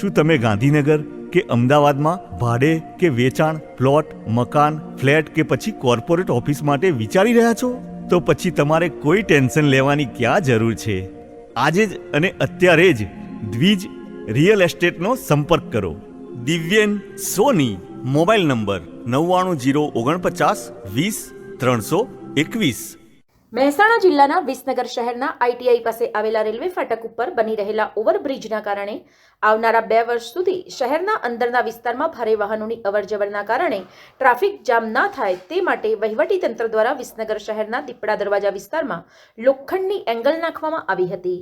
શું તમે ગાંધીનગર કે અમદાવાદમાં ભાડે કે વેચાણ, પ્લોટ, મકાન, ફ્લેટ કે પછી કોર્પોરેટ ઓફિસ માટે વિચારી રહ્યા છો? તો પછી તમારે કોઈ ટેન્શન લેવાની ક્યાં જરૂર છે? આજે જ અને અત્યારે જ દ્વિજ રિયલ એસ્ટેટનો સંપર્ક કરો. દિવ્યેન સોની, મોબાઈલ નંબર નવ્વાણું જીરો ઓગણપચાસ વીસ ત્રણસો એકવીસ. મહેસાણા જિલ્લાના વિસનગર શહેરના આઈટીઆઈ પાસે આવેલા રેલવે ફાટક ઉપર બની રહેલા ઓવરબ્રિજના કારણે આવનારા બે વર્ષ સુધી શહેરના અંદરના વિસ્તારમાં ભારે વાહનોની અવરજવરના કારણે ટ્રાફિક જામ ના થાય તે માટે વહીવટીતંત્ર દ્વારા વિસનગર શહેરના દીપડા દરવાજા વિસ્તારમાં લોખંડની એંગલ નાખવામાં આવી હતી.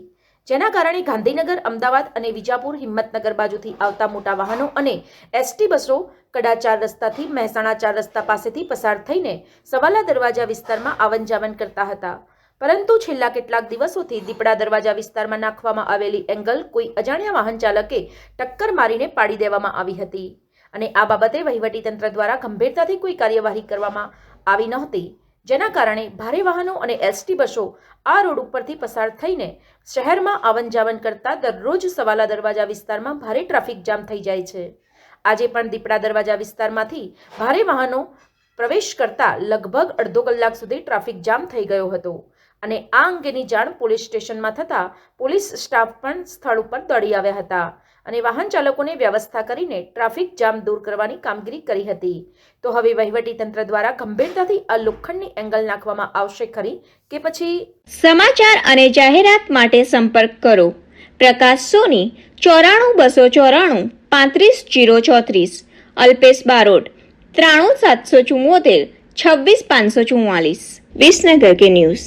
જેના કારણે ગાંધીનગર, અમદાવાદ અને વિજાપુર હિંમતનગર બાજુથી આવતા મોટા વાહનો અને એસટી બસો કડા ચાર રસ્તાથી મહેસાણા ચાર રસ્તા પાસેથી પસાર થઈને સવાલા દરવાજા વિસ્તારમાં આવન જાવન કરતા હતા. પરંતુ છેલ્લા કેટલાક દિવસોથી દીપડા દરવાજા વિસ્તારમાં નાખવામાં આવેલી એંગલ કોઈ અજાણ્યા વાહન ચાલકે ટક્કર મારીને પાડી દેવામાં આવી હતી. અને આ બાબતે વહીવટીતંત્ર દ્વારા ગંભીરતાથી કોઈ કાર્યવાહી કરવામાં આવી નહોતી. જેના કારણે ભારે વાહનો અને એસટી બસો આ રોડ ઉપરથી પસાર થઈને શહેરમાં આવન જાવન કરતા દરરોજ સવાલા દરવાજા વિસ્તારમાં ભારે ટ્રાફિક જામ થઈ જાય છે. આજે પણ દીપડા દરવાજા વિસ્તારમાંથી ભારે વાહનો પ્રવેશ કરતા લગભગ અડધો કલાક સુધી ટ્રાફિક જામ થઈ ગયો હતો અને આ અંગેની જાણ પોલીસ સ્ટેશનમાં થતાં પોલીસ સ્ટાફ પણ સ્થળ ઉપર દોડી આવ્યા હતા. અને વાહન ચાલકોને વ્યવસ્થા કરીને ટ્રાફિક જામ દૂર કરવાની કામગીરી કરી હતી. તો હવે વહીવટીતંત્ર દ્વારા ગંભીરતાથી આ લોખંડની એંગલ નાખવામાં આવશે ખરી કે પછી? સમાચાર અને જાહેરાત માટે સંપર્ક કરો. પ્રકાશ સોની, ચોરાણું બસો ચોરાણું, પાંત્રીસ જીરો ચોત્રીસ. અલ્પેશ બારોટ, ત્રાણું સાતસો ચુમ્મોતેર છવ્વીસ પાંચસો ચુમ્માલીસ વિસનગર કે ન્યૂઝ.